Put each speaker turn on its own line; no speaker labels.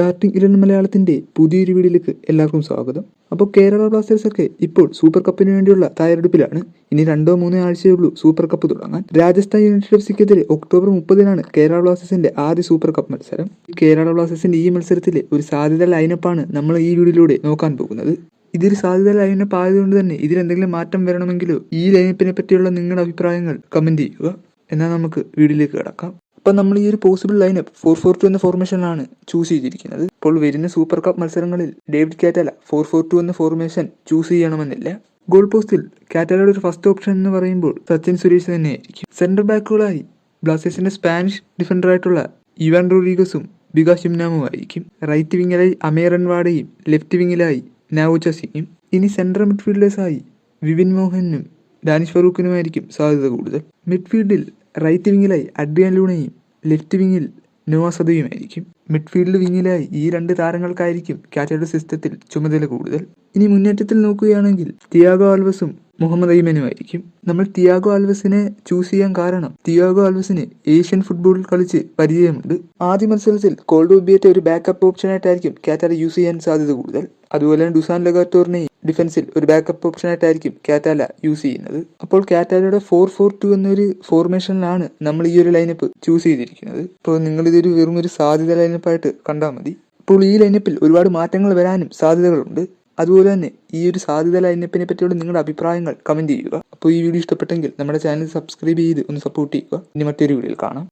Starting Eleven മലയാളത്തിന്റെ പുതിയൊരു വീഡിയോയിലേക്ക് എല്ലാവർക്കും സ്വാഗതം. അപ്പോൾ കേരള ബ്ലാസ്റ്റേഴ്സ് ഒക്കെ ഇപ്പോൾ സൂപ്പർ കപ്പിന് വേണ്ടിയുള്ള തയ്യാറെടുപ്പിലാണ്. ഇനി രണ്ടോ മൂന്നോ ആഴ്ചയേ ഉള്ളൂ സൂപ്പർ കപ്പ് തുടങ്ങാൻ. രാജസ്ഥാൻ യുണൈറ്റഡ് എഫ് സിക്കെതിരെ ഒക്ടോബർ മുപ്പതിനാണ് കേരള ബ്ലാസ്റ്റേഴ്സിന്റെ ആദ്യ സൂപ്പർ കപ്പ് മത്സരം. കേരള ബ്ലാസ്റ്റേഴ്സിന്റെ ഈ മത്സരത്തിലെ ഒരു സാധ്യത ലൈനപ്പാണ് നമ്മൾ ഈ വീഡിയോയിലൂടെ നോക്കാൻ പോകുന്നത്. ഇതൊരു സാധ്യത ലൈനപ്പ് ആയതുകൊണ്ട് തന്നെ ഇതിലെന്തെങ്കിലും മാറ്റം വരണമെങ്കിലോ ഈ ലൈനപ്പിനെ പറ്റിയുള്ള നിങ്ങളുടെ അഭിപ്രായങ്ങൾ കമന്റ് ചെയ്യുക. എന്നാൽ നമുക്ക് വീഡിയോയിലേക്ക് കിടക്കാം. അപ്പം നമ്മൾ ഈ ഒരു possible lineup four four two എന്ന ഫോർമേഷനിലാണ് ചൂസ് ചെയ്തിരിക്കുന്നത്. ഇപ്പോൾ വരുന്ന സൂപ്പർ കപ്പ് മത്സരങ്ങളിൽ David Catala four four two എന്ന ഫോർമേഷൻ ചൂസ് ചെയ്യണമെന്നില്ല. ഗോൾ പോസ്റ്റിൽ കാറ്റലയുടെ ഒരു ഫസ്റ്റ് ഓപ്ഷൻ എന്ന് പറയുമ്പോൾ സച്ചിൻ സുരേഷ് തന്നെയായിരിക്കും സെന്റർ ബാക്കുകളായി ബ്ലാസ്റ്റേഴ്സിന്റെ സ്പാനിഷ് ഡിഫൻഡറായിട്ടുള്ള ഇവാൻ റോഡ്രിഗസും വികാസ് ആയിരിക്കും. റൈറ്റ് വിങ്ങിലായി അമേറൻ അൻവാഡയും ലെഫ്റ്റ് വിങ്ങിലായി നാവുച്ച ഇനി സെൻട്രൽ മിഡ്ഫീൽഡേഴ്സായി വിപിൻ മോഹനും ഡാനിഷ് ഫറൂഖിനുമായിരിക്കും സാധ്യത കൂടുതൽ. മിഡ്ഫീൽഡിൽ റൈറ്റ് വിങ്ങിലായി അഡ്രിയൻ ലൂണയും ലെഫ്റ്റ് വിങ്ങിൽ നോവാസതയുമായിരിക്കും മിഡ്ഫീൽഡ് വിങ്ങിലായി ഈ രണ്ട് താരങ്ങൾക്കായിരിക്കും കാറ്റയുടെ സിസ്റ്റത്തിൽ ചുമതല കൂടുതൽ. ഇനി മുന്നേറ്റത്തിൽ നോക്കുകയാണെങ്കിൽ തിയാഗോ ആൽവസും മുഹമ്മദ് ഐമനുമായിരിക്കും നമ്മൾ തിയാഗോ ആൽവസിനെ ചൂസ് ചെയ്യാൻ കാരണം തിയാഗോ ആൽവസിന് ഏഷ്യൻ ഫുട്ബോളിൽ കളിച്ച് പരിചയമുണ്ട്. ആദ്യ മത്സരത്തിൽ കോൾഡ് കോൾഡോബിയറ്റ് ഒരു ബാക്കപ്പ് ഓപ്ഷനായിട്ടായിരിക്കും കാറ്റാല യൂസ് ചെയ്യാൻ സാധ്യത കൂടുതൽ. അതുപോലെ തന്നെ ഡുസാൻ ലഗാറ്റോറിനെ ഡിഫൻസിൽ ഒരു ബാക്കപ്പ് ഓപ്ഷനായിട്ടായിരിക്കും കാറ്റാല യൂസ് ചെയ്യുന്നത്. അപ്പോൾ കാറ്റാലയുടെ ഫോർ ഫോർ ടു എന്നൊരു ഫോർമേഷനിലാണ് നമ്മൾ ഈ ഒരു ലൈനപ്പ് ചൂസ് ചെയ്തിരിക്കുന്നത്. അപ്പോൾ നിങ്ങൾ ഇതൊരു വെറും ഒരു സാധ്യത ലൈനപ്പായിട്ട് കണ്ടാൽ മതി. അപ്പോൾ ഈ ലൈനപ്പിൽ ഒരുപാട് മാറ്റങ്ങൾ വരാനും സാധ്യതകളുണ്ട്. അതുപോലെ തന്നെ ഈ ഒരു സാധ്യത ലൈനപ്പിനെ പറ്റിയുള്ള നിങ്ങളുടെ അഭിപ്രായങ്ങൾ കമന്റ് ചെയ്യുക. അപ്പോൾ ഈ വീഡിയോ ഇഷ്ടപ്പെട്ടെങ്കിൽ നമ്മുടെ ചാനൽ സബ്സ്ക്രൈബ് ചെയ്ത് ഒന്ന് സപ്പോർട്ട് ചെയ്യുക. ഇനി മറ്റൊരു വീഡിയോയിൽ കാണാം.